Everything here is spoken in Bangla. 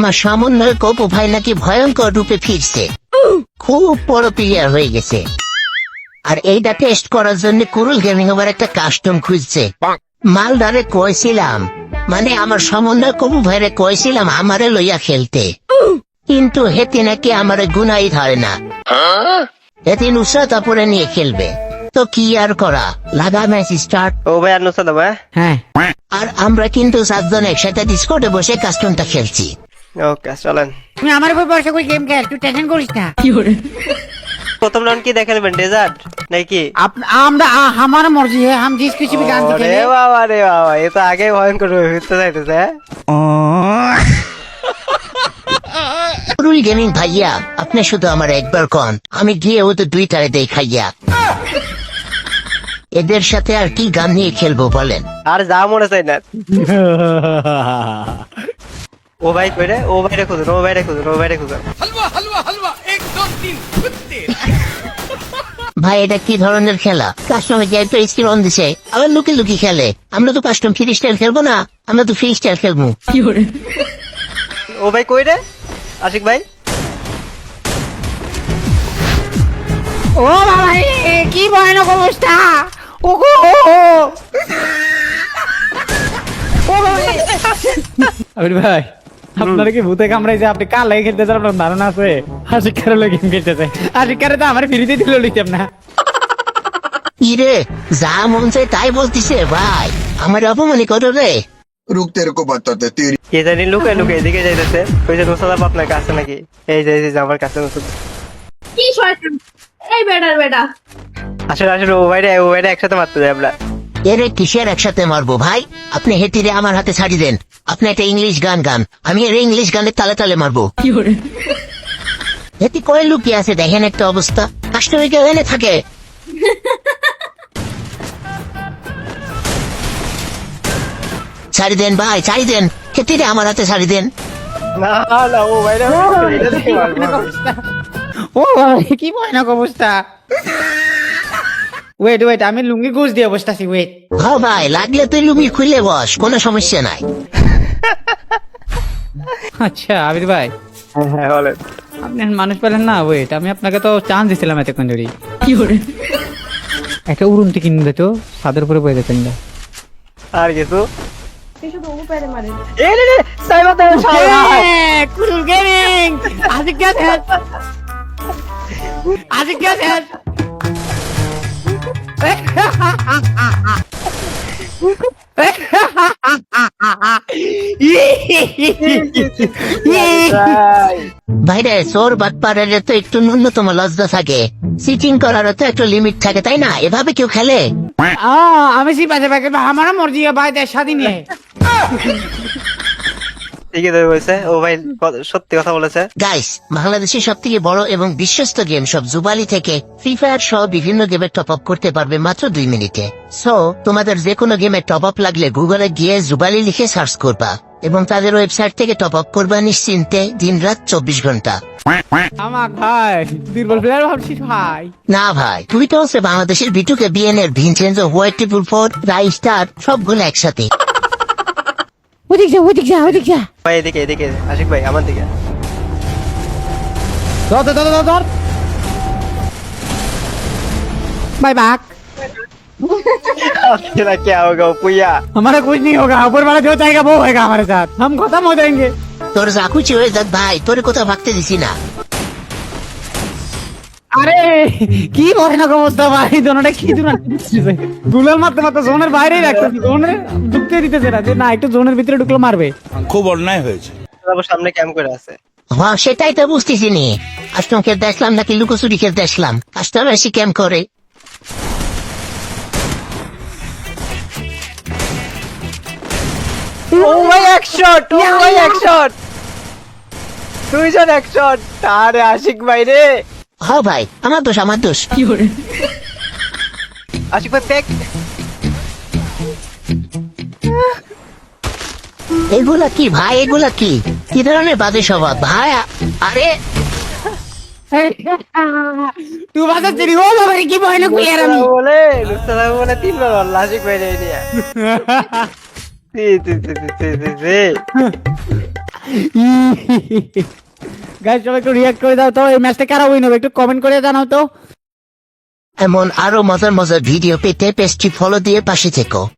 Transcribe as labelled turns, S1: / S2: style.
S1: আমার সামান্য কপু ভাই নাকি ভয়ঙ্কর রূপে ফিরছে। খুব বড় প্লেয়ার হয়ে গেছে। আর এইটা টেস্ট করার জন্য কুরুল গেমিং আবার একটা কাস্টম খুঁজছে। মালদারে কয়েছিলাম মানে আমার সমন্বয় কবু ভাইরে কয়েছিলাম আমারে লইয়া খেলতে। কিন্তু হেতি নাকি আমারে গুনাই ধরে না। হেতি নুসরাত পরে নিয়ে খেলবে। তো কি আর করা? লাগা ম্যাচ স্টার্ট
S2: ও ভাই আর নুসা দাও হ্যাঁ?
S3: হ্যাঁ।
S1: আর আমরা কিন্তু সাতজন একসাথে ডিসকোর্ডে বসে কাস্টমটা খেলছি।
S2: ওকে চলেন
S3: তুমি আমার উপর ভরসা করে গেম খেল তুই টেনশন করিস না
S2: প্রথম রাউন্ড কি দেখালেন ডেজার্ট নাকি
S3: আপ- আমরা আ- আমার মর্জি है हम जिस किसी भी गान से
S2: রে
S3: खेले
S2: বাবা রে বাবা এ তো আগে ভয়ঙ্কর হয়ে ফিরতে চাইতেছে হ্যাঁ?
S1: রুল গেমিং ভাইয়া আপনি শুধু আমার একবার কন আমি গিয়ে ও তো দুইটারে দেখাইয়া এদের সাথে আর কি গান নিয়ে খেলবো বলেন
S2: আর যা মনে চাই না ও ভাই কইরে ও ভাইরে খুঁজুন ও ভাইরে খুঁজুন ও ভাইরে খুঁজুন
S1: ভাই এটা কি ধরনের খেলা? কাস্টমার যে একটা স্কিল অন দিছে আবার লুকি লুকি খেলে। আমরা তো কাস্টম ফ্রি স্টাইল খেলব না আমরা তো ফ্রি স্টাইল খেলব।
S2: ও ভাই কইরে আশিক ভাই?
S3: ও বাবা রে, কি ভয়ানক অবস্থা। ও গো ও ও বাবা
S4: আবির ভাই আপনারা কি ভূতে কামড়াইছে আপনি কালাই খেলতে চান আপনার ধারণা আছে? গেম খেলতে চাই তো আমার ফ্রিতে দিল লিখতাম না।
S1: ইরে যা মন চাই তাই বলতিছে ভাই। আমার অপমানি কত রে।
S2: কে জানি এদিকে যাইতেছে। যে আপনার কাছে নাকি? এই যে এই যে আমার কাছে রোসাদ
S5: কি শয়তান? এই বেডার বেডা।
S2: আসলে আসলে ও ভাইরে ও একসাথে মারতে যাই আমরা।
S1: এরে কিসের একসাথে মারবো ভাই? আপনি হেটিরে আমার হাতে ছাড়ি দেন। আপনি একটা ইংলিশ গান গান। আমি এর ইংলিশ গানের তালে তালে মারবো। হেতি কয় লুকিয়ে আছে দেখেন একটা অবস্থা। কাস্টমার কেউ এনে থাকে। ছাড়ি দেন ভাই ছাড়ি দেন। হেতিরে আমার হাতে ছাড়ি দেন।
S2: না না ও
S4: বাবা কি ভয়ানক অবস্থা। ওয়েট ওয়েট আমি লুঙ্গি গুজ দিয়ে বসতাছি ওয়েট
S1: হ ভাই লাগলে তুই লুঙ্গি খুলে বস কোনো সমস্যা নাই।
S4: আচ্ছা আবির ভাই।
S2: হ্যাঁ হ্যাঁ বলেন।
S4: আপনি মানুষ পেলেন না ওয়েট আমি আপনাকে তো চান্স দিছিলাম এতক্ষণ ধরে কি করে? একটা উড়ুনটি কিনে দিত ছাদের উপরে বয়ে যেতেন না
S2: আর কিছু?
S5: উপরে
S1: ভাইরে সোর বাটপাড়ের তো একটু ন্যূনতম লজ্জা থাকে। করার তো লিমিট থাকে তাই না? এভাবে কেউ খেলে?
S2: আমি পাশে আমারও মর্জি
S1: স্বাধীন বাংলাদেশের সব থেকে বড় এবং বিশ্বস্ত গেম সব জুবালি থেকে ফ্রি ফায়ার সহ বিভিন্ন গেমে টপ আপ করতে পারবে মাত্র দুই মিনিটে। সো তোমাদের যে কোনো গেমে টপ আপ লাগলে গুগলে গিয়ে জুবালি লিখে সার্চ করবা। এবং তাদের ওয়েবসাইট থেকে টপ আপ করবা নিশ্চিন্তে দিনরাত রাত চব্বিশ
S4: ঘণ্টা।
S1: না ভাই হচ্ছে বাংলাদেশের বিটুকে হোয়াইট ফোর স্টার সবগুলো একসাথে।
S3: ওদিক যা ওদিক যা ওদিক যা।
S2: ভাই এদিকে এদিকে আশিক ভাই আমার দিকে।
S4: ধর ধর ধর ধর ভাই
S3: বাক बैक
S2: क्या क्या होगा पुया
S4: हमारा कुछ नहीं होगा ऊपर वाला जो चाहेगा वो होएगा हमारे साथ हम खत्म हो जाएंगे
S1: তোর জাকুচি হয়ে যাক ভাই তোর কোথাও ভাগতে দিছি না
S4: আরে কি ভয়ানক অবস্থা ভাই দোনোটা কি দূর গুলাল মারতে মারতে জোনের বাইরেই রাখতেছে জোনের ঢুকতে দিতেছে না যে না একটু জোনের ভিতরে ঢুকলে মারবে
S6: খুব অন্যায় হয়েছে
S2: তারপর সামনে ক্যাম্প করে আছে
S1: হ্যাঁ সেটাই তো বুঝতেছি নি কাস্টম খেলতে আসলাম নাকি লুকোচুরি খেলতে আসলাম কাস্টম এসে ক্যাম্প করে
S2: এক শট এক শট এক শট আশিক ভাই রে।
S1: হ্যাঁ ভাই আমার দোষ আমার দোষ।
S2: কি আশিক ভাই
S1: এগুলা কি ভাই এগুলা কি? কি ধরনের বাজে স্বভাব? ভাই আরে।
S3: তুই বাজার চিনি ও কি ভয় না কুলিয়ার আমি
S2: বলে বলে তিনবার আল্লাহ আশিক ভাই রে
S4: গাইস সবাই একটু রিয়াক্ট করে দাও তো এই ম্যাচটা কারা উইন হবে? একটু কমেন্ট করে জানাও তো।
S1: এমন আরও মজার মজার ভিডিও পেতে পেজটি ফলো দিয়ে পাশে থেকো।